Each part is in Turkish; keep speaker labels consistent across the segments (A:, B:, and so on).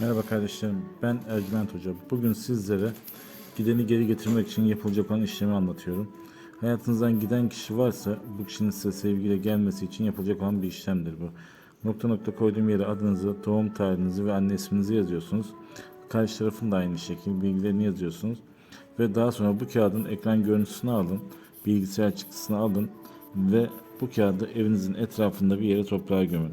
A: Merhaba kardeşlerim, ben Ercüment Hoca. Bugün sizlere gideni geri getirmek için yapılacak olan işlemi anlatıyorum. Hayatınızdan giden kişi varsa bu kişinin size sevgiyle gelmesi için yapılacak olan bir işlemdir bu. Nokta nokta koyduğum yere adınızı, doğum tarihinizi ve anne isminizi yazıyorsunuz. Karşı tarafın da aynı şekilde bilgilerini yazıyorsunuz. Ve daha sonra bu kağıdın ekran görüntüsünü alın, bilgisayar çıktısını alın ve bu kağıdı evinizin etrafında bir yere toprağa gömün.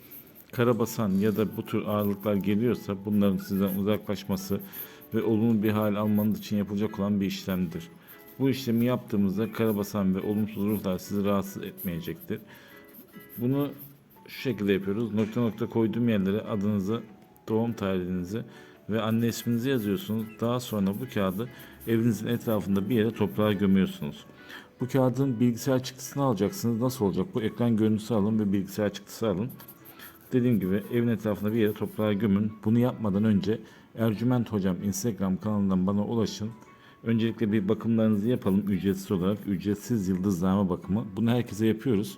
A: karabasan ya da bu tür ağırlıklar geliyorsa bunların sizden uzaklaşması ve olumlu bir hal almanız için yapılacak olan bir işlemdir. Bu işlemi yaptığımızda karabasan ve olumsuz ruhlar sizi rahatsız etmeyecektir. Bunu şu şekilde yapıyoruz. Nokta nokta koyduğum yerlere adınızı, doğum tarihinizi ve anne isminizi yazıyorsunuz. Daha sonra bu kağıdı evinizin etrafında bir yere toprağa gömüyorsunuz. Bu kağıdın bilgisayar çıktısını alacaksınız. Nasıl olacak? Bu ekran görüntüsü alın ve bilgisayar çıktısı alın. Dediğim gibi evin etrafında bir yere toprağa gömün. Bunu yapmadan önce Ercüment Hocam Instagram kanalından bana ulaşın. Öncelikle bir bakımlarınızı yapalım ücretsiz olarak. Ücretsiz yıldızlama bakımı. Bunu herkese yapıyoruz.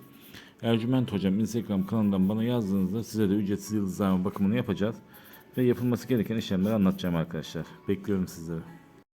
A: Ercüment Hocam Instagram kanalından bana yazdığınızda size de ücretsiz yıldızlama bakımını yapacağız. Ve yapılması gereken işlemleri anlatacağım arkadaşlar. Bekliyorum sizleri.